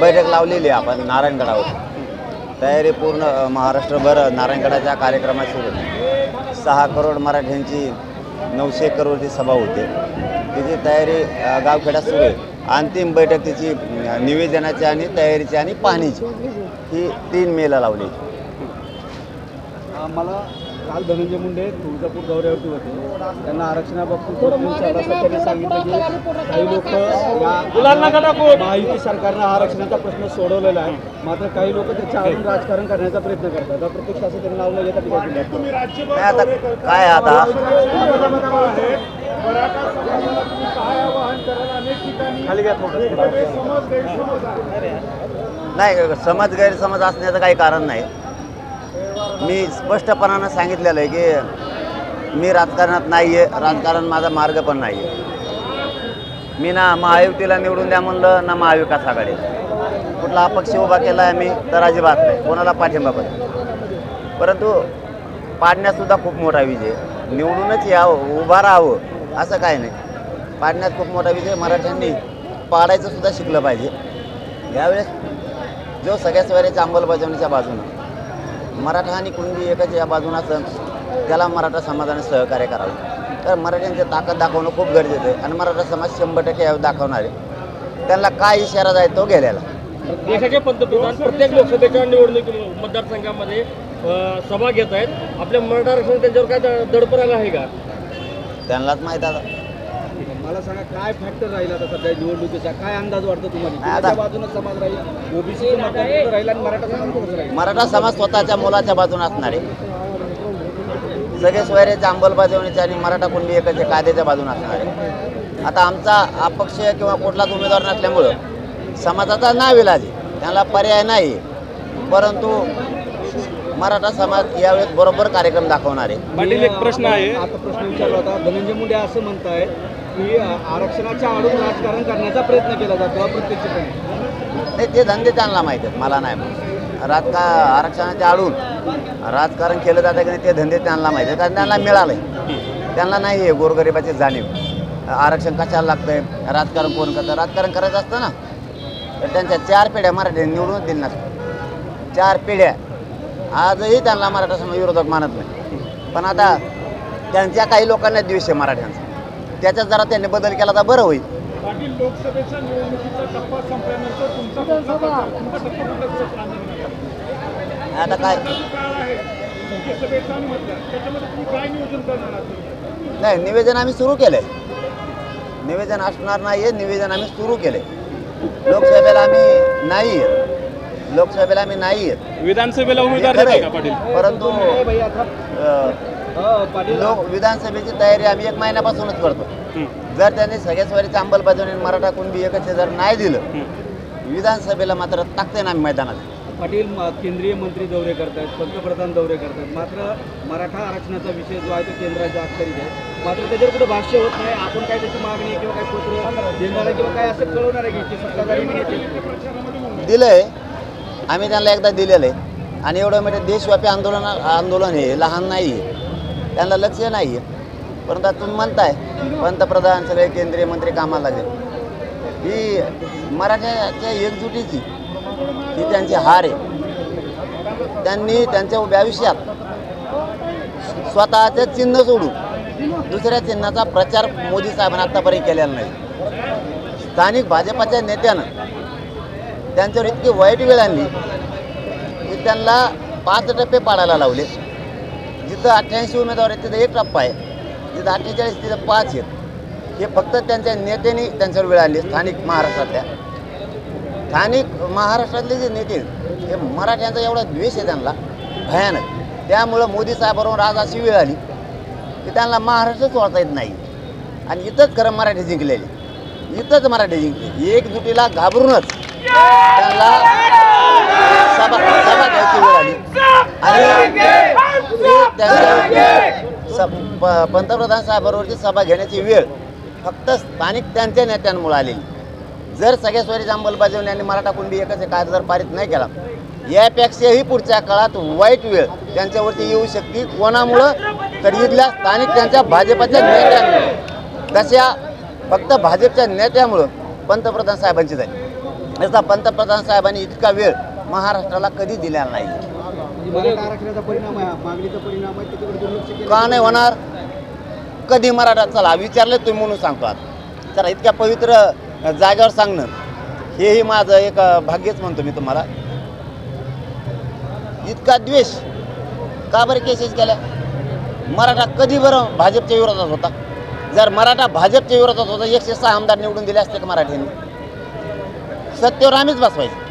बैठक लावलेली आहे आपण नारायणगडावर. तयारी पूर्ण महाराष्ट्रभर नारायणगडाच्या कार्यक्रमात सुरू सहा करोड मराठ्यांची नऊशे करोडची सभा होते. तिची तयारी गावखेड्यात सुरू आहे. अंतिम बैठक तिची निवेदनाची आणि तयारीची आणि पाहणीची. ही तीन मेला लावली. मला काल धनंजय मुंडे तुळजापूर दौऱ्यावरती होते. त्यांना आरक्षणाबाबतीत सांगितलं की काही लोक या महायुती सरकारनं आरक्षणाचा प्रश्न सोडवलेला आहे. मात्र काही लोक त्याच्या आडून राजकारण करण्याचा प्रयत्न करतात. प्रत्यक्ष असं त्यांनी नाव येतात काय आता खाली घ्या थोडं नाही समज गैरसमज असण्याचं काही कारण नाही. मी स्पष्टपणानं सांगितलेलं आहे की मी राजकारणात नाही आहे राजकारण माझा मार्ग पण नाही आहे मी ना महायुतीला निवडून द्या म्हणलं ना महाविकास आघाडी. कुठला अपक्ष उभा केला आहे मी तर अजिबात नाही. कोणाला पाठिंबा पण परंतु पाडण्यातसुद्धा खूप मोठा विजय. निवडूनच यावं उभा राहावं असं काय नाही. पाडण्यात खूप मोठा विजय मराठ्यांनी पाडायचं सुद्धा शिकलं पाहिजे. यावेळेस जो सगळ्या वेळेच्या अंमलबजावणीच्या बाजूनं मराठा आणि कुणबी एकच या बाजूनं त्याला मराठा समाजाने सहकार्य करावं. तर मराठ्यांची ताकद दाखवणं खूप गरजेचं आहे. आणि मराठा समाज शंभर टक्के यावर दाखवणार आहे. त्यांना काय इशारा जाईल तो गेलेला देशाचे पंतप्रधान प्रत्येक लोकसभेच्या निवडणूक मतदारसंघामध्ये सभा घेत आहेत. आपल्या मराठा आरक्षण त्यांच्यावर काय दडपण आलं आहे का? त्यांनाच माहीत आता. मला सांगा काय फॅक्टर राहील आता सध्या निवडणुकीचा? काय अंदाज वाटतो तुम्हाला? नाही, आता- कोणाच्या बाजूने समाज राहील? ओबीसी राहील आणि मराठा समाज राहील. मराठा समाज स्वतःच्या मुलाच्या बाजूने असणार आहे. सगळे सोयऱ्याच्या अंमलबजावणीचे आणि मराठा कुणबी एकाच्या कायद्याच्या बाजूने असणार आहे. आता आमचा अपक्ष किंवा कुठलाच उमेदवार नसल्यामुळं समाजाचा नाव इलाज आहे. त्याला पर्याय नाही परंतु मराठा समाज यावेळेस बरोबर कार्यक्रम दाखवणार आहे. पाटील एक प्रश्न आहे. आता प्रश्न विचारला होता. धनंजय मुंडे असं म्हणताय की आरक्षणाच्या आडून राजकारण करण्याचा प्रयत्न केला जातो अप्रत्यक्षपणे. नाही ते धंदे त्यांना माहीत आहेत मला नाही राजका आरक्षणाच्या आडून राजकारण केलं जातं की नाही ते धंदे त्यांना माहीत आहेत. कारण त्यांना मिळालं आहे त्यांना नाही आहे गोरगरिबाची जाणीव. आरक्षण कशाला लागतंय? राजकारण कोण करतं? राजकारण करायचं असतं ना. तर त्यांच्या चार पिढ्या मराठी निवडून दिल्या नसतात. चार पिढ्या. आजही त्यांना मराठा समाज विरोधक मानत नाही. पण आता त्यांच्या काही लोकांना द्वेष आहे मराठ्यांचा. त्याच्यात जरा त्यांनी बदल केला तर बरं होईल. लोकसभेच्या निवडणुकीचा टप्पा संपल्यानंतर तुमचा आता काय? काळ आहे. लोकसभेचा आणि मतदार त्याच्यामध्ये तुम्ही काय नियोजन करणार आहात? नाही निवेदन आम्ही सुरू केलं आहे निवेदन असणार नाही आहे निवेदन आम्ही सुरू केलं लोकसभेला आम्ही नाही लोकसभेला आम्ही नाही विधानसभेला उमेदवार परंतु लोक विधानसभेची तयारी आम्ही एक महिन्यापासूनच करतो. जर त्यांनी सगळ्या स्वरीची अंमलबजावणी मराठा कुणबी एकच जर नाही दिलं विधानसभेला मात्र टाकते ना आम्ही मैदानात. पाटील केंद्रीय मंत्री दौरे करतात पंतप्रधान दौरे करतात मात्र मराठा आरक्षणाचा विषय जो आहे तो केंद्राच्या अखत्यारीत आहे. मात्र त्याच्यावर कुठं भाष्य होत नाही. आपण काय त्याची मागणी किंवा काय पत्र देणार आहे किंवा काय असं कळवणार आहे की सत्ताधारी नेते दिलंय. आम्ही त्यांना एकदा दिलेलं आहे. आणि एवढं म्हणजे देशव्यापी आंदोलन आंदोलन हे लहान नाही आहे. त्यांना लक्ष नाही आहे परंतु आता तुम्ही म्हणताय पंतप्रधान सगळे केंद्रीय मंत्री कामाला लागले. ही मराठ्याच्या एकजुटीची ही त्यांची हार आहे. त्यांनी त्यांच्या उभ्या आयुष्यात स्वतःचं चिन्ह सोडून दुसऱ्या चिन्हाचा प्रचार मोदी साहेबांनी आत्तापर्यंत केलेला नाही. स्थानिक भाजपाच्या नेत्यानं त्यांच्यावर इतकी वाईट वेळ आणली की त्यांना पाच टप्पे पाडायला लावले. फक्त अठ्ठ्याऐंशी उमेदवार आहेत तिथं एक टप्पा आहे. तिथं अठ्ठेचाळीस तिथं पाच आहेत. हे फक्त त्यांच्या नेत्यांनी त्यांच्यावर वेळ आली स्थानिक महाराष्ट्रातल्या. स्थानिक महाराष्ट्रातले जे नेते आहेत, हे मराठ्यांचा एवढा द्वेष आहे त्यांना भयानक. त्यामुळं मोदी साहेबांवर आज अशी वेळ आली की त्यांना महाराष्ट्रच ओळखता येत नाही. आणि इथंच खरं मराठी जिंकलेली. इथंच मराठी जिंकले एकजुटीला घाबरूनच त्यांना सभा सभा घ्यायची वेळ आली. आणि त्यांच्या स- प- पंतप्रधान साहेबांवरची सभा घेण्याची वेळ फक्त स्थानिक त्यांच्या नेत्यांमुळे आलेली. जर सगळ्या स्वरीची अंमलबजावणी आणि मराठा कुंडी एकच कायदा जर पारित नाही केला यापेक्षाही पुढच्या काळात वाईट वेळ त्यांच्यावरती येऊ शकते. कोणामुळं? तर इथल्या स्थानिक त्यांच्या भाजपाच्या नेत्यांमुळे. तशा फक्त भाजपच्या नेत्यामुळं पंतप्रधान साहेबांची झाली. याचा पंतप्रधान साहेबांनी इतका वेळ महाराष्ट्राला कधी दिलेला नाही. म्हणजे का नाही होणार? कधी मराठा चला? विचारले तुम्ही म्हणून सांगतो आता. चला इतक्या पवित्र जागेवर सांगणं. हेही माझं एक भाग्यच म्हणतो मी तुम्हाला. इतका द्वेष. का बरं केसेस केल्या? मराठा कधी बरं भाजपच्या विरोधात होता? जर मराठा भाजपच्या विरोधात होता एकशे सहा आमदार निवडून दिले असते का मराठ्यांनी? सत्तेवर आम्हीच बसवायचं.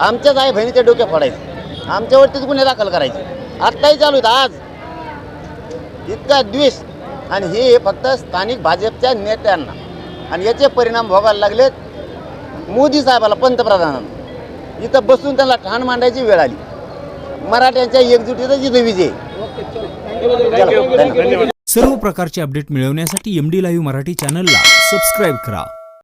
आमच्याच आई बहिणीच्या डोक्या फोडायचे आमच्यावरतीच गुन्हे दाखल करायचे. आत्ताही चालू आहेत आज. इतका द्वेष. आणि हे फक्त स्थानिक भाजपच्या नेत्यांना. आणि याचे परिणाम भोगायला लागलेत मोदी साहेबाला पंतप्रधानांना. इथं बसून त्यांना ठाण मांडायची वेळ आली. मराठ्यांच्या एकजुटीचा जिथे विजय. सर्व प्रकारचे अपडेट मिळवण्यासाठी एम डी लाईव्ह मराठी चॅनलला सबस्क्राईब करा.